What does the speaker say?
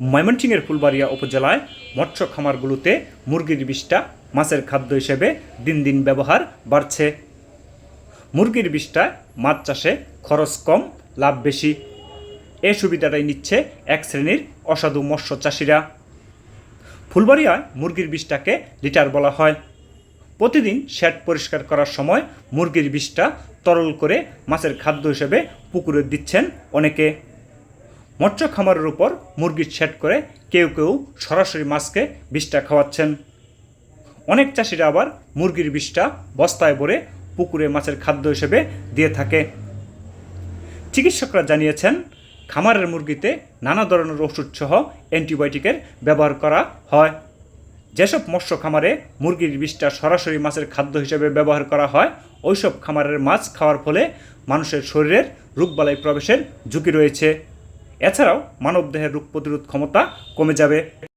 ময়মনসিংহের ফুলবাড়িয়া উপজেলায় মৎস্য খামারগুলোতে মুরগির বিষটা মাছের খাদ্য হিসেবে দিন দিন ব্যবহার বাড়ছে। মুরগির বিষটায় মাছ চাষে খরচ কম, লাভ বেশি। এ সুবিধাটাই নিচ্ছে এক শ্রেণির অসাধু মৎস্য চাষিরা। ফুলবাড়িয়ায় মুরগির বিষটাকে লিটার বলা হয়। প্রতিদিন শ্যাট পরিষ্কার করার সময় মুরগির বিষটা তরল করে মাছের খাদ্য হিসেবে পুকুরে দিচ্ছেন অনেকে। মৎস্য খামারের উপর মুরগির শেড করে কেউ কেউ সরাসরি মাছকে বিষটা খাওয়াচ্ছেন। অনেক চাষিরা আবার মুরগির বিষটা বস্তায় ভরে পুকুরে মাছের খাদ্য হিসেবে দিয়ে থাকে। চিকিৎসকরা জানিয়েছেন, খামারের মুরগিতে নানা ধরনের ওষুধ সহ অ্যান্টিবায়োটিকের ব্যবহার করা হয়। যেসব মৎস্য খামারে মুরগির বিষটা সরাসরি মাছের খাদ্য হিসেবে ব্যবহার করা হয়, ওইসব খামারের মাছ খাওয়ার ফলে মানুষের শরীরের রোগবালাই প্রবেশের ঝুঁকি রয়েছে। এছাড়াও মানবদেহের রোগ প্রতিরোধ ক্ষমতা কমে যাবে।